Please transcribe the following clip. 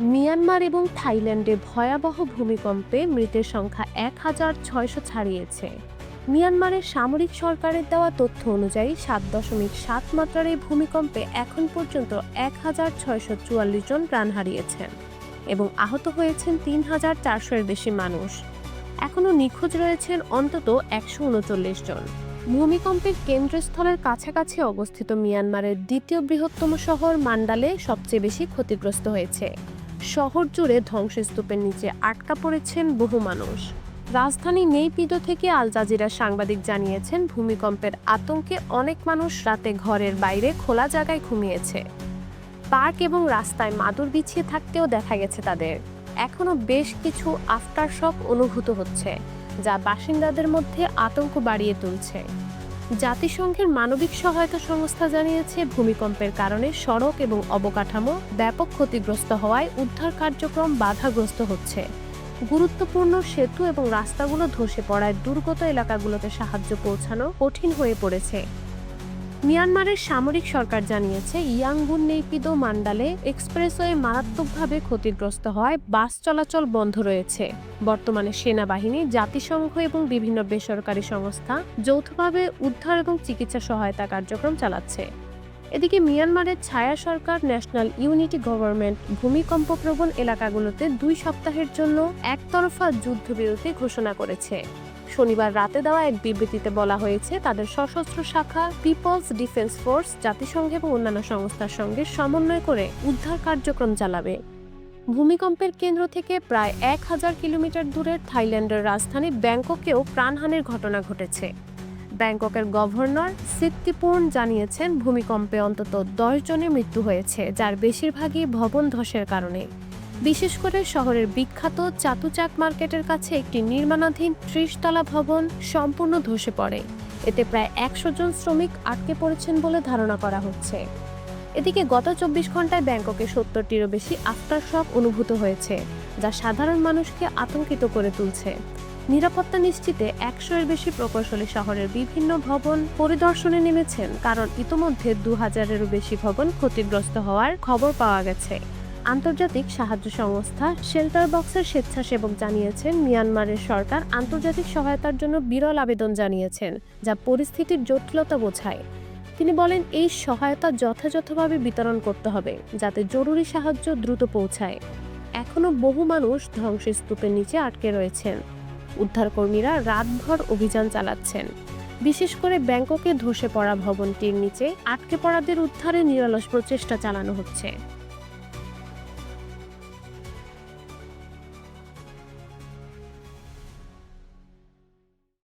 Myanmar এবং থাইল্যান্ডে ভয়াবহ ভূমিকম্পে মৃতের সংখ্যা এক হাজার ছয়শো ছাড়িয়েছে। মিয়ানমারের সামরিক সরকারের দেওয়া তথ্য অনুযায়ী সাত দশমিক সাত মাত্রার এই ভূমিকম্পে এখন পর্যন্ত এক হাজার ছয়শো চুয়াল্লিশ জন প্রাণ হারিয়েছেন এবং আহত হয়েছেন তিন হাজার চারশোর বেশি মানুষ। এখনও নিখোঁজ রয়েছেন অন্তত একশো উনচল্লিশ জন। ভূমিকম্পের কেন্দ্রস্থলের কাছাকাছি অবস্থিত মিয়ানমারের দ্বিতীয় বৃহত্তম শহর মান্ডালে সবচেয়ে বেশি ক্ষতিগ্রস্ত হয়েছে। শহর জুড়ে ধ্বংসস্তূপের নিচে আটকা পড়েছেন বহু মানুষ। রাজধানী নেইপিদো থেকে আল জাজিরা সাংবাদিক জানিয়েছেন, ভূমিকম্পের আতঙ্কে অনেক মানুষ রাতে ঘরের বাইরে খোলা জায়গায় ঘুমিয়েছে। পার্ক এবং রাস্তায় মাদুর বিছিয়ে থাকতেও দেখা গেছে তাদের। এখনও বেশ কিছু আফটার শক অনুভূত হচ্ছে, যা বাসিন্দাদের মধ্যে আতঙ্ক বাড়িয়ে তুলছে। জাতিসংঘের মানবিক সহায়তা সংস্থা জানিয়েছে, ভূমিকম্পের কারণে সড়ক এবং অবকাঠামো ব্যাপক ক্ষতিগ্রস্ত হওয়ায় উদ্ধার কার্যক্রম বাধাগ্রস্ত হচ্ছে। গুরুত্বপূর্ণ সেতু এবং রাস্তাগুলো ধসে পড়ায় দুর্গত এলাকাগুলোতে সাহায্য পৌঁছানো কঠিন হয়ে পড়েছে। মিয়ানমারের সামরিক সরকার জানিয়েছে ইয়াঙ্গুন নেইপিদো মান্ডালে এক্সপ্রেসওয়ে মারাত্মকভাবে ক্ষতিগ্রস্ত হওয়ায় বাস চলাচল বন্ধ রয়েছে। বর্তমানে সেনাবাহিনী, জাতিসংঘ এবং বিভিন্ন বেসরকারি সংস্থা যৌথভাবে উদ্ধার এবং চিকিৎসা সহায়তা কার্যক্রম চালাচ্ছে। এদিকে মিয়ানমারের ছায়া সরকার ন্যাশনাল ইউনিটি গভর্নমেন্ট ভূমিকম্প প্রবণ এলাকাগুলোতে দুই সপ্তাহের জন্য একতরফা যুদ্ধবিরতি ঘোষণা করেছে। শনিবার রাতে দেওয়া এক বিবৃতিতে বলা হয়েছে, তাদের সশস্ত্র শাখা, পিপলস ডিফেন্স ফোর্স, জাতিসংঘ এবং অন্যান্য সংস্থার সঙ্গে সমন্বয় করে উদ্ধার কার্যক্রম চালাবে। ভূমিকম্পের কেন্দ্র থেকে প্রায় এক হাজার কিলোমিটার দূরের থাইল্যান্ডের রাজধানী ব্যাংককেও প্রাণহানির ঘটনা ঘটেছে। ব্যাংককের গভর্নর সিত্তিপূর্ণ জানিয়েছেন, ভূমিকম্পে অন্তত দশ জনের মৃত্যু হয়েছে, যার বেশিরভাগই ভবন ধসের কারণে। বিশেষ করে শহরের বিখ্যাত চাতুচাক মার্কেটের কাছে একটি নির্মাণাধীন ত্রিশতলা ভবন সম্পূর্ণ ধসে পড়ে। এতে প্রায় একশো জন শ্রমিক আটকে পড়েছেন বলে ধারণা করা হচ্ছে। এদিকে গত চব্বিশ ঘন্টায় ব্যাংককে সত্তরটিরও বেশি আফটার শক অনুভূত হয়েছে, যা সাধারণ মানুষকে আতঙ্কিত করে তুলছে। নিরাপত্তা নিশ্চিতে একশো এর বেশি প্রকৌশলী শহরের বিভিন্ন ভবন পরিদর্শনে নেমেছেন, কারণ ইতোমধ্যে দু হাজারেরও বেশি ভবন ক্ষতিগ্রস্ত হওয়ার খবর পাওয়া গেছে। আন্তর্জাতিক সাহায্য সংস্থা শেল্টার বক্সের স্বেচ্ছাসেবক জানিয়েছেন, মিয়ানমারের সরকার আন্তর্জাতিক সহায়তার জন্য বিরল আবেদন জানিয়েছেন, যা পরিস্থিতির জটিলতা বোঝায়। তিনি বলেন, এই সহায়তা যথাযথভাবে বিতরণ করতে হবে, যাতে জরুরি সাহায্য দ্রুত পৌঁছায়। এখনও বহু মানুষ ধ্বংসস্তূপের নিচে আটকে রয়েছেন। উদ্ধারকর্মীরা রাতভর অভিযান চালাচ্ছেন। বিশেষ করে ব্যাংককে ধসে পড়া ভবনটির নিচে আটকে পড়াদের উদ্ধারে নিরলস প্রচেষ্টা চালানো হচ্ছে।